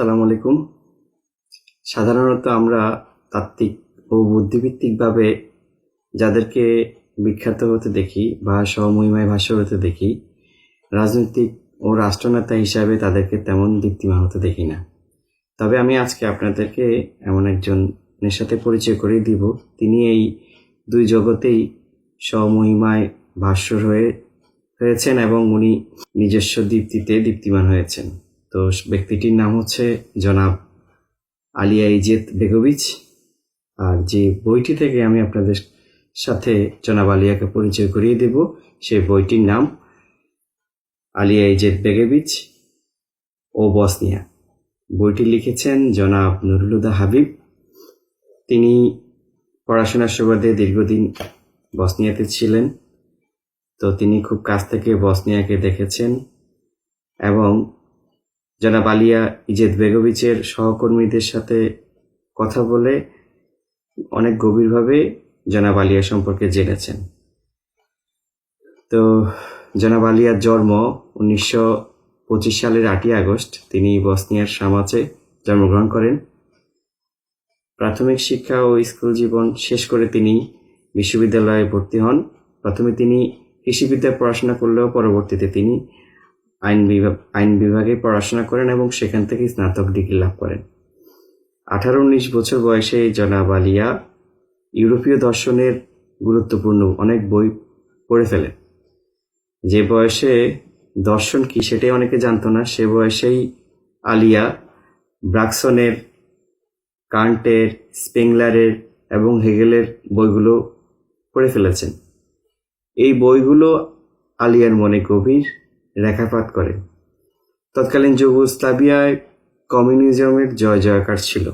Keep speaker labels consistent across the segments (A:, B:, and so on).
A: সালাম আলাইকুম। সাধারণত আমরা তাত্ত্বিক ও বুদ্ধিভিত্তিকভাবে যাদেরকে বিখ্যাত হতে দেখি বা স্বমহিমায় ভাষ্য হতে দেখি, রাজনৈতিক ও রাষ্ট্রনেতা হিসাবে তাদেরকে তেমন দীপ্তিমান হতে দেখি না। তবে আমি আজকে আপনাদেরকে এমন একজনের সাথে পরিচয় করিয়ে দিব। তিনি এই দুই জগতেই স্বমহিমায় ভাষ্য হয়ে, হয়েছেন এবং উনি নিজস্ব দীপ্তিতে দীপ্তিমান হয়েছেন। তো ব্যক্তিটির নাম হচ্ছে জনাব আলিয়া ইজেত বেগোভিচ আর যে বইটি থেকে আমি আপনাদের সাথে জনাব আলিয়াকে পরিচয় করিয়ে দেব সেই বইটির নাম আলিয়া ইজেত বেগোভিচ ও বসনিয়া। বইটি লিখেছেন জনাব নুরুলুদা হাবিব। তিনি পড়াশোনার সুবাদে দীর্ঘদিন বসনিয়াতে ছিলেন। তো তিনি খুব কাছ থেকে বসনিয়াকে দেখেছেন এবং জনাব আলিয়া ইজেদ বেগোভিচের সহকর্মীদের সাথে কথা বলে অনেক গভীরভাবে জনাব আলিয়া সম্পর্কে জেনেছেন। তো জনাব আলিয়ার জন্ম উনিশশো পঁচিশ সালের আটই আগস্ট। তিনি বসনিয়ার সামাজে জন্মগ্রহণ করেন। প্রাথমিক শিক্ষা ও স্কুল জীবন শেষ করে তিনি বিশ্ববিদ্যালয়ে ভর্তি হন। প্রথমে তিনি কৃষিবিদ্যায় পড়াশোনা করলেও পরবর্তীতে তিনি আইন বিভাগ, আইন বিভাগে পড়াশোনা করেন এবং সেখান থেকে স্নাতক ডিগ্রি লাভ করেন। আঠারো উনিশ বছর বয়সে জনাব আলিয়া ইউরোপীয় দর্শনের গুরুত্বপূর্ণ অনেক বই পড়ে ফেলেন। যে বয়সে দর্শন কি সেটাই অনেকে জানতো না, সে বয়সেই আলিয়া ব্রাকসনের, কান্টের, স্পেংলারের এবং হেগেলের বইগুলো পড়ে ফেলেছেন। এই বইগুলো আলিয়ার মনে গভীর রেখাপাত করে। তৎকালীন যুগোস্লাভিয়ায় কমিউনিজমের জয় জয়কার ছিল।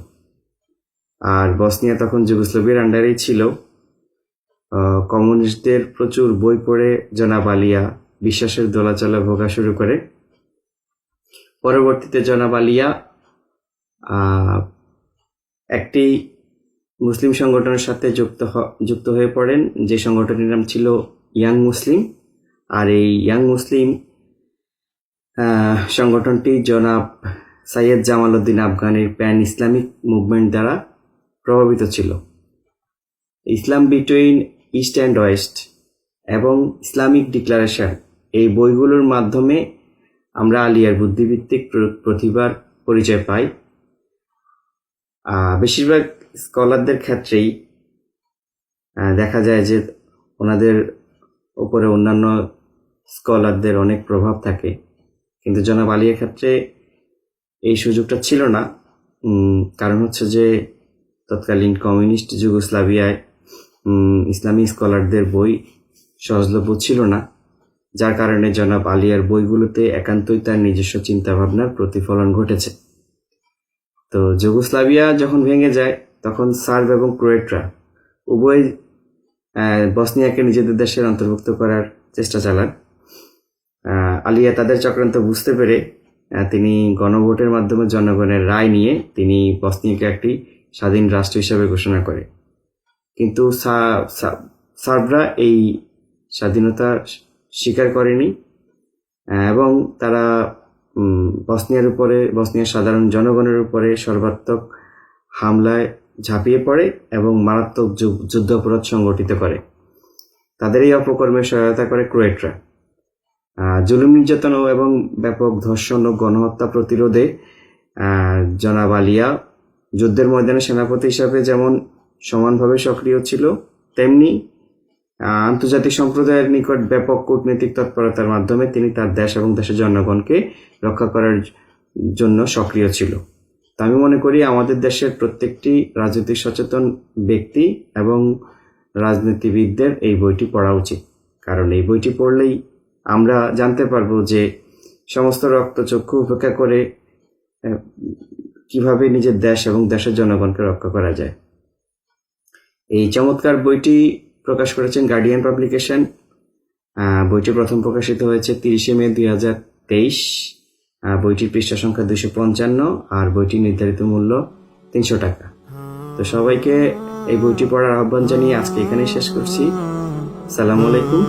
A: আর বসনিয়া তখন যুগোস্লাভিয়ার আন্ডারেই ছিল। কমিউনিস্টদের প্রচুর বই পড়ে, জনাব আলিয়া বিশ্বাসের দোলাচলা ভোগা শুরু করে। পরবর্তীতে জনাব আলিয়া একটি মুসলিম সংগঠনের সাথে যুক্ত যুক্ত হয়ে পড়েন। যে সংগঠনের নাম ছিল ইয়াং মুসলিম। আর এই ইয়াং মুসলিম সংগঠনটি জনাব সাইয়দ জামাল উদ্দিন আফগানের প্যান ইসলামিক মুভমেন্ট দ্বারা প্রভাবিত ছিল। Islam between east and west এবং ইসলামিক ডিক্লারেশন এই বইগুলোর মাধ্যমে আমরা আলিয়ার বুদ্ধিভিত্তিক প্রতিভার পরিচয় পাই। বেশিরভাগ স্কলারদের ক্ষেত্রেই দেখা যায় যে ওনাদের ওপরে অন্যান্য স্কলারদের অনেক প্রভাব থাকে। কিন্তু জনাব আলিয়ার ক্ষেত্রে এই সুযোগটা ছিল না। কারণ হচ্ছে যে তৎকালীন কমিউনিস্ট যুগোস্লাভিয়ায় ইসলামী স্কলারদের বই সহজলভ্য ছিল না, যার কারণে জনাব আলিয়ার বইগুলোতে একান্তই তার নিজস্ব চিন্তাভাবনার প্রতিফলন ঘটেছে। তো যুগোস্লাভিয়া যখন ভেঙে যায়, তখন সার্ব এবং ক্রোয়েটরা উভয় বসনিয়াকে নিজেদের দেশের অন্তর্ভুক্ত করার চেষ্টা চালান। আলিয়া তাদের চক্রান্ত বুঝতে পেরে তিনি গণভোটের মাধ্যমে জনগণের রায় নিয়ে তিনি বসনিয়াকে একটি স্বাধীন রাষ্ট্র হিসেবে ঘোষণা করে। কিন্তু সার্বরা এই স্বাধীনতা স্বীকার করেনি এবং তারা বসনিয়ার উপরে, বসনিয়ার সাধারণ জনগণের উপরে সর্বাত্মক হামলায় ঝাঁপিয়ে পড়ে এবং মারাত্মক যুদ্ধাপরাধ সংগঠিত করে। তাদের এই অপকর্মে সহায়তা করে ক্রোয়েটরা। জুলুম নির্যাতন এবং ব্যাপক ধর্ষণ ও গণহত্যা প্রতিরোধে জনাব আলিয়া যুদ্ধের ময়দানে সেনাপতি হিসাবে যেমন সমানভাবে সক্রিয় ছিল, তেমনি আন্তর্জাতিক সম্প্রদায়ের নিকট ব্যাপক কূটনৈতিক তৎপরতার মাধ্যমে তিনি তার দেশ এবং দেশের জনগণকে রক্ষা করার জন্য সক্রিয় ছিল। তা আমি মনে করি আমাদের দেশের প্রত্যেকটি রাজনৈতিক সচেতন ব্যক্তি এবং রাজনীতিবিদদের এই বইটি পড়া উচিত। কারণ এই বইটি পড়লেই আমরা জানতে পারব যে সমস্ত রক্তচক্ষু উপেক্ষা করে কীভাবে নিজের দেশ এবং দেশের জনগণকে রক্ষা করা যায়। এই চমৎকার বইটি প্রকাশ করেছেন গার্ডিয়ান পাবলিকেশন বইটি প্রথম প্রকাশিত হয়েছে তিরিশে মে দুই হাজার তেইশ। বইটির পৃষ্ঠা সংখ্যা দুশো পঞ্চান্ন আর বইটির নির্ধারিত মূল্য তিনশো টাকা। তো সবাইকে এই বইটি পড়ার আহ্বান জানিয়ে আজকে এখানেই শেষ করছি। সালাম আলাইকুম।